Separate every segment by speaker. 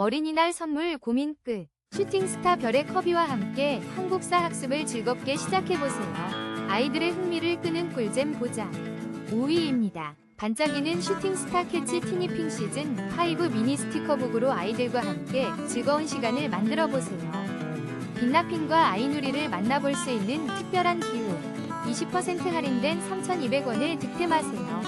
Speaker 1: 어린이날 선물 고민 끝. 슈팅스타 별의 커비와 함께 한국사 학습을 즐겁게 시작해보세요. 아이들의 흥미를 끄는 꿀잼 보장. 5위입니다. 반짝이는 슈팅스타 캐치 티니핑 시즌 5 미니 스티커북으로 아이들과 함께 즐거운 시간을 만들어 보세요. 빛나핑과 아이누리를 만나볼 수 있는 특별한 기회. 20% 할인된 3,200원에 득템하세요.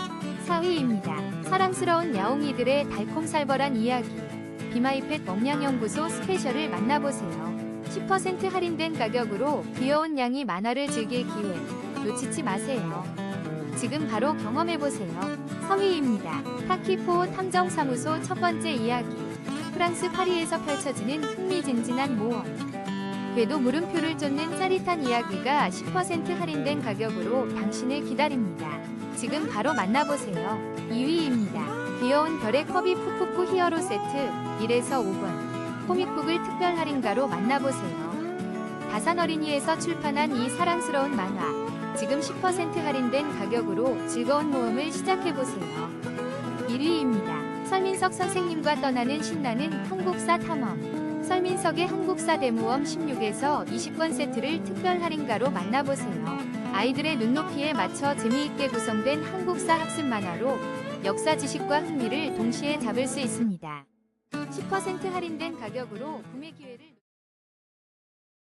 Speaker 1: 4위입니다. 사랑스러운 야옹이들의 달콤살벌한 이야기. 비마이펫 먹냥연구소 스페셜을 만나보세요. 10% 할인된 가격으로 귀여운 양이 만화를 즐길 기회. 놓치지 마세요. 지금 바로 경험해보세요. 3위입니다. 타키포 탐정사무소 첫 번째 이야기. 프랑스 파리에서 펼쳐지는 흥미진진한 모험. 궤도 물음표를 쫓는 짜릿한 이야기가 10% 할인된 가격으로 당신을 기다립니다. 지금 바로 만나보세요. 2위입니다. 귀여운 별의 커비 푸푸푸 히어로 세트 1에서 5권. 코믹북을 특별 할인가로 만나보세요. 다산 어린이에서 출판한 이 사랑스러운 만화. 지금 10% 할인된 가격으로 즐거운 모험을 시작해보세요. 1위입니다. 설민석 선생님과 떠나는 신나는 한국사 탐험. 설민석의 한국사 대모험 16에서 20권 세트를 특별 할인가로 만나보세요. 아이들의 눈높이에 맞춰 재미있게 구성된 한국사 학습 만화로 역사 지식과 흥미를 동시에 잡을 수 있습니다. 10% 할인된 가격으로 구매 기회를